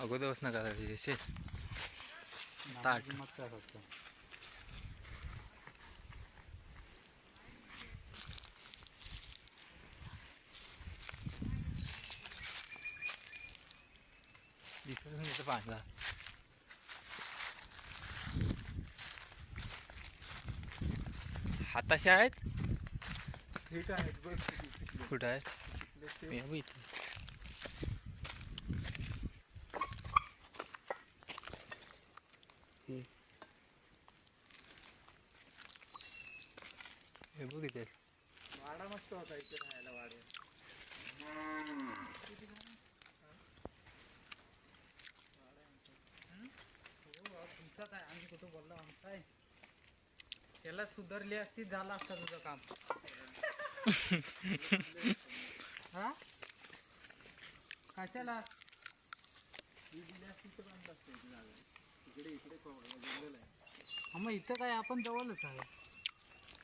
अगोदरच नका ताट. दिसत नाही इथं पाण्याला हाताशा आहेत? ठीक आहे बघ कुठं आहेत मी बघ इथे हे. हे बघ इथे वाडा मस्त होता इथे राहायला वाडे. तुमचं काय आम्ही कुठं बोललो आमचाय त्याला सुधारली असती झालं असतं तुझं काम. हा? कशाला? इकडे इकडे जंगल आहे हा मग इथं काय आपण जवळच आहे.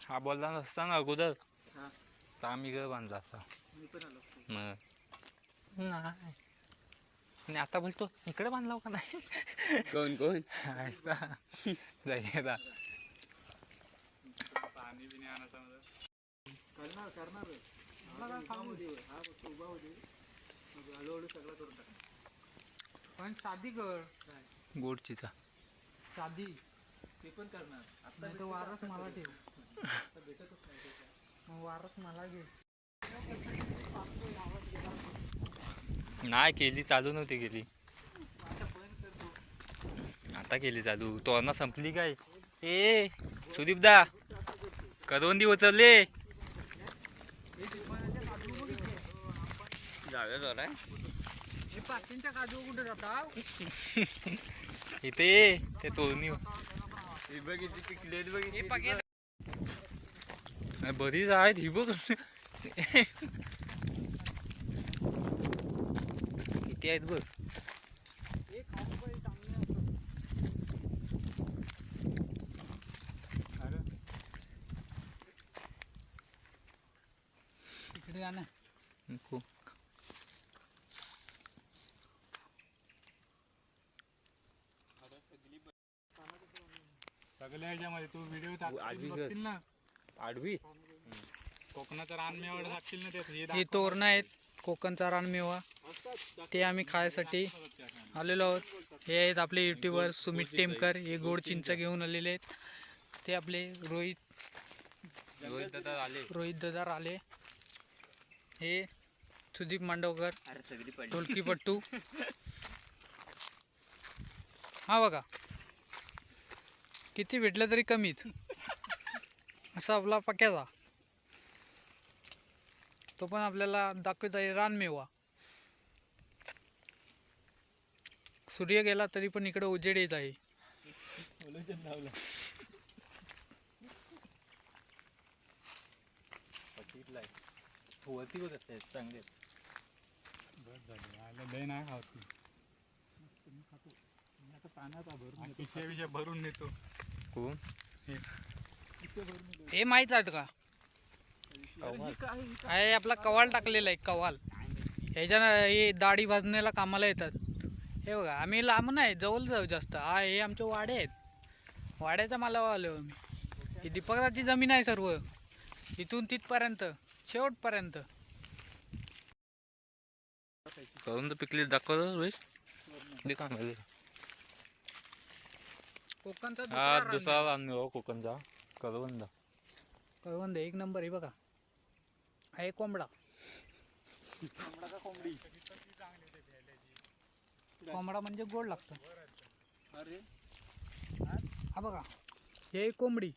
हा बोलला नसता ना अगोदर. हा. तर आम्ही घर बांधला असता मी पण आलो. असतो. मग. नाही. आणि आता बोलतो इकडे बांधला का नाही? कोण कोण? आणायचं करणार उभा हा हळूहळू सगळं करून पण साधी कर गोडचीचा साधी. ते पण करणार. आता नाही तर वारस मला ठेव. भेटतच नाही ते काय. मग वारस मला घे. नाही केली चालू नव्हती केली. आता केली चालू. तोरणा संपली काय? ए सुदीप दा करवंदी उचलले जाऊया जरा. हे काजू कुठे जाता इथे ते तोरणी ही बघ किती पिकले बघ हे किती. पके बरीच आहेत ही बघ किती आहेत बघ इकडे ना नको. सगळ्या ह्याच्यामध्ये तू व्हिडिओ आडवी कर. टाकतील ना. आडवी? कोकणाचं रानमेवाड टाकतील ना त्यात हे हे तोरण आहेत कोकणचा रानमेवा ते आम्ही खायसाठी आलेलो आहोत. हे आहेत आपले युट्यूबर सुमित टेमकर हे गोड चिंच घेऊन आलेले आहेत. ते आपले रोहित रोहित दादा आले. रोहित ददार आले. हे सुदीप मांडवकर अरे सगळी पडली. ढोलकीपट्टू. हा बघा. किती भेटलं तरी कमीच. असा आपला पक्याचा. तो पण आपल्याला दाखवता येईल रानमेवा सूर्य गेला तरी पण इकडे उजेड येत आहे. चांगले. आता पाण्यात भरून भरून नेतो. कोण हे. माहीत आहेत का? आहे आपला कवाल टाकलेला आहे कवाल. ह्याच्या हे दाढी भाजण्याला कामाला येतात. हे बघा आम्ही लांब नाही जवळ जाऊ जास्त. हा हे आमचे वाडे आहेत. वाड्याचा मला आलो आम्ही. ही दीपकराची जमीन आहे सर्व. इथून तिथपर्यंत शेवटपर्यंत. करून तर पिकले दाखवतो रोहित दे कोकणचा हा दुसरा दुसरा हो कोकणचा. करवंद आहे. करवंद एक नंबर आहे बघा. हा एक कोंबडा कोंबडी? कोंबडा म्हणजे गोड लागतो. अरे. हा बघा. हे एक कोंबडी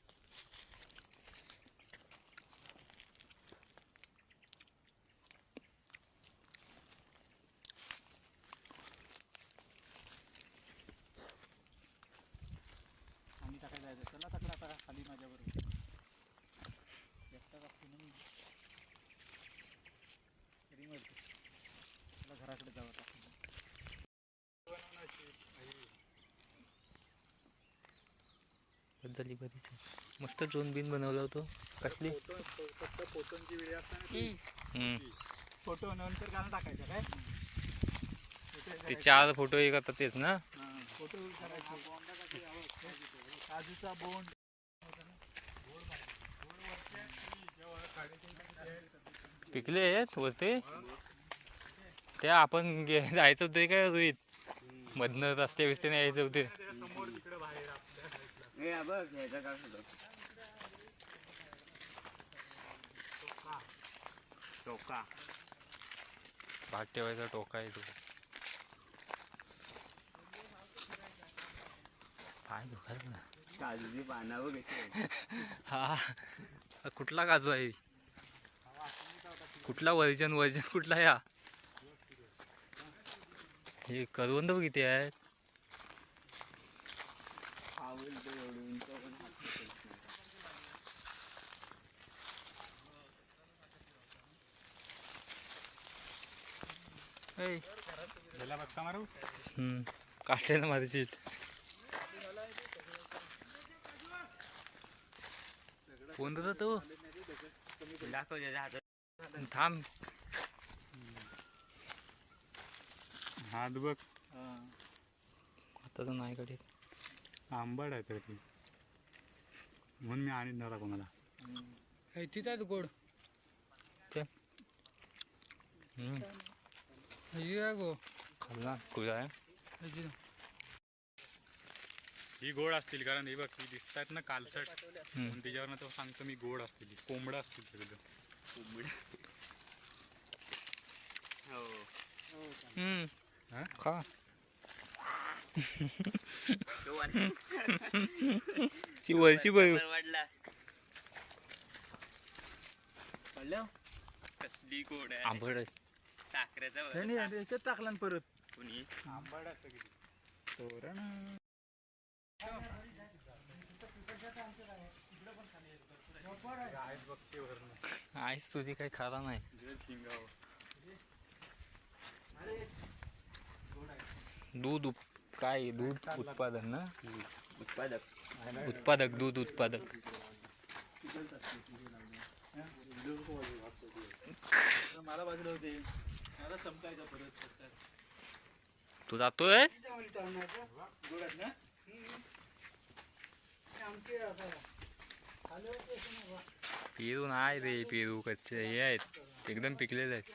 आम्ही टाकायला जायचं चला तकडा आता खाली माझ्या बरोबर एकटाच असतो ना मी तरी म्हणतो चला घराकडे जावं आता. झाली बरीच मस्त ड्रोन बिन बनवला होतो. कसली? फोटो फक्त फोटोंची वेळ असताना. फोटो नंतर टाकायचा काय? ते चार फोटो एक आता तेच ना? फोटो काजूचा बोंड. पिकले आहेत वरते? ते आपण गे- जायचं होतं काय रोहित? मधनं रस्ते बिस्ते यायचं होते. हे बघ ह्याचा काय होतं चोका भात ठेवायचा टोका आहे तो. पाय दुखायला ना काजूची पानं बघ हा. कुठला काजू आहे? कुठला वर्जन वर्जन कुठला या? हे करवंद बघ किती आहेत आवडतं एवढं उंच पण हात टेकत नाही. हम्म. काष्ट्यानं मारायची कोण होता तो. दाखव थांब. हात बघ. आता तर नाही कडे आंबट आहे तर ती. म्हणून मी आणत नव्हता कोणाला. हे तिथं गोड. काय गो खाल्ला कुठला आहे ह्याची ही गोड असतील कारण हे बघ ही दिसतात ना कालसट म्हणून त्याच्यावरनं तो सांगतो मी गोड असतील कोंबडा असतील सगळं हो हा? खा तो ती वाढला कळलं कसली गोड आहे आंबट साखरेचा याच्यात टाकला ना परत. कोणी? तोरण. आईस तुझी काही खरा नाही. दूध उप काय दूध उत्पादन ना? उत्पादक. उत्पादक दूध उत्पादक. मला बाजूला होते. तू जातोय? पेरू नाही रे पेरू कच्चे हे आहेत. एकदम पिकलेले आहेत.